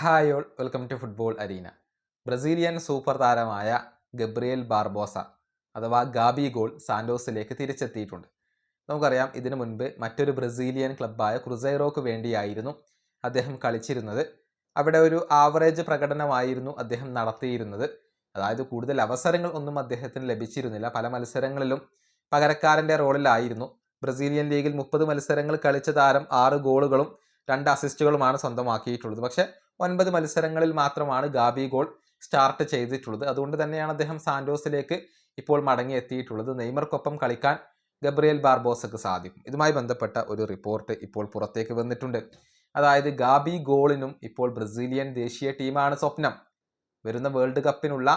Hi all welcome to football arena. Brazilian super താരമായ Gabriel Barbosa അഥവാ Gabigol സാന്റോസിലേക്ക് തിരിച്ചെത്തിയിട്ടുണ്ട്. നമുക്കറിയാം ഇതിനു മുൻപ് മറ്റൊരു ബ്രസീലിയൻ ക്ലബ്ബായ ക്രുസൈറോക്ക് വേണ്ടിയായിരുന്നു അദ്ദേഹം കളിച്ചിരുന്നത്. അവിടെ ഒരു ആവറേജ് പ്രകടനമായിരുന്നു അദ്ദേഹം നടത്തിയിരുന്നത്. അതായത് കൂടുതൽ അവസരങ്ങൾ ഒന്നും അദ്ദേഹത്തിന് ലഭിച്ചിരുന്നില്ല. പല മത്സരങ്ങളിലും പകരക്കാരന്റെ റോളിലായിരുന്നു. ബ്രസീലിയൻ ലീഗിൽ മുപ്പത് മത്സരങ്ങൾ കളിച്ച താരം ആറ് ഗോളുകളും രണ്ട് അസിസ്റ്റുകളുമാണ് സ്വന്തമാക്കിയിട്ടുള്ളത്. പക്ഷേ ഒൻപത് മത്സരങ്ങളിൽ മാത്രമാണ് ഗാബി ഗോൾ സ്റ്റാർട്ട് ചെയ്തിട്ടുള്ളത്. അതുകൊണ്ട് തന്നെയാണ് അദ്ദേഹം സാന്റോസിലേക്ക് ഇപ്പോൾ മടങ്ങി എത്തിയിട്ടുള്ളത് നെയ്മർക്കൊപ്പം കളിക്കാൻ ഗബ്രിയൽ ബാർബോസക്ക് സാധിക്കും. ഇതുമായി ബന്ധപ്പെട്ട ഒരു റിപ്പോർട്ട് ഇപ്പോൾ പുറത്തേക്ക് വന്നിട്ടുണ്ട്. അതായത് ഗാബി ഗോളിനും ഇപ്പോൾ ബ്രസീലിയൻ ദേശീയ ടീമാണ് സ്വപ്നം. വരുന്ന വേൾഡ് കപ്പിനുള്ള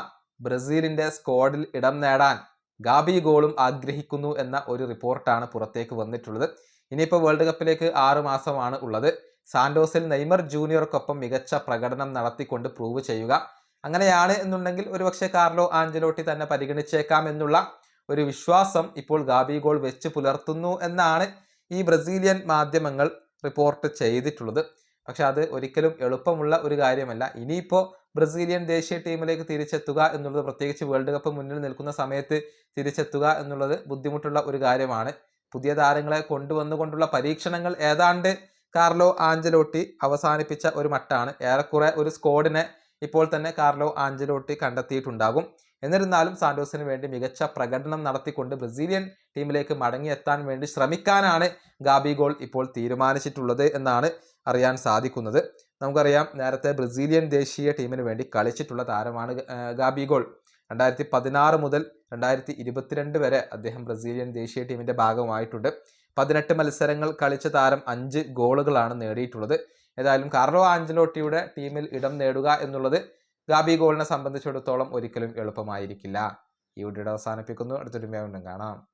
ബ്രസീലിന്റെ സ്ക്വാഡിൽ ഇടം നേടാൻ ഗാബി ഗോളും ആഗ്രഹിക്കുന്നു എന്ന ഒരു റിപ്പോർട്ടാണ് പുറത്തേക്ക് വന്നിട്ടുള്ളത്. ഇനിയിപ്പോൾ വേൾഡ് കപ്പിലേക്ക് ആറ് മാസമാണ് ഉള്ളത്. സാന്റോസിൽ നെയ്മർ ജൂനിയർക്കൊപ്പം മികച്ച പ്രകടനം നടത്തിക്കൊണ്ട് പ്രൂവ് ചെയ്യുക. അങ്ങനെയാണ് എന്നുണ്ടെങ്കിൽ ഒരുപക്ഷെ കാർലോ ആഞ്ചലോട്ടി തന്നെ പരിഗണിച്ചേക്കാം എന്നുള്ള ഒരു വിശ്വാസം ഇപ്പോൾ ഗാബി ഗോൾ വെച്ച് പുലർത്തുന്നു എന്നാണ് ഈ ബ്രസീലിയൻ മാധ്യമങ്ങൾ റിപ്പോർട്ട് ചെയ്തിട്ടുള്ളത്. പക്ഷെ അത് ഒരിക്കലും എളുപ്പമുള്ള ഒരു കാര്യമല്ല. ഇനിയിപ്പോൾ ബ്രസീലിയൻ ദേശീയ ടീമിലേക്ക് തിരിച്ചെത്തുക എന്നുള്ളത് പ്രത്യേകിച്ച് വേൾഡ് കപ്പ് മുന്നിൽ നിൽക്കുന്ന സമയത്ത് തിരിച്ചെത്തുക എന്നുള്ളത് ബുദ്ധിമുട്ടുള്ള ഒരു കാര്യമാണ്. പുതിയ താരങ്ങളെ കൊണ്ടുവന്നുകൊണ്ടുള്ള പരീക്ഷണങ്ങൾ ഏതാണ്ട് കാർലോ ആഞ്ചലോട്ടി അവസാനിപ്പിച്ച ഒരു മട്ടാണ്. ഏറെക്കുറെ ഒരു സ്കോഡിനെ ഇപ്പോൾ തന്നെ കാർലോ ആഞ്ചലോട്ടി കണ്ടെത്തിയിട്ടുണ്ടാകും. എന്നിരുന്നാലും സാന്റോസിന് വേണ്ടി മികച്ച പ്രകടനം നടത്തിക്കൊണ്ട് ബ്രസീലിയൻ ടീമിലേക്ക് മടങ്ങിയെത്താൻ വേണ്ടി ശ്രമിക്കാനാണ് ഗാബി ഗോൾ ഇപ്പോൾ തീരുമാനിച്ചിട്ടുള്ളത് എന്നാണ് അറിയാൻ സാധിക്കുന്നത്. നമുക്കറിയാം നേരത്തെ ബ്രസീലിയൻ ദേശീയ ടീമിന് വേണ്ടി കളിച്ചിട്ടുള്ള താരമാണ് ഗാബിഗോൾ രണ്ടായിരത്തി പതിനാറ് മുതൽ രണ്ടായിരത്തി ഇരുപത്തിരണ്ട് വരെ അദ്ദേഹം ബ്രസീലിയൻ ദേശീയ ടീമിന്റെ ഭാഗമായിട്ടുണ്ട്. പതിനെട്ട് മത്സരങ്ങൾ കളിച്ച താരം അഞ്ച് ഗോളുകളാണ് നേടിയിട്ടുള്ളത്. ഏതായാലും കാർലോ ആഞ്ചലോട്ടിയുടെ ടീമിൽ ഇടം നേടുക എന്നുള്ളത് ഗാബി ഗോളിനെ സംബന്ധിച്ചിടത്തോളം ഒരിക്കലും എളുപ്പമായിരിക്കില്ല. ഈ വീഡിയോ അവസാനിപ്പിക്കുന്നു. അടുത്തൊരു വീണ്ടും കാണാം.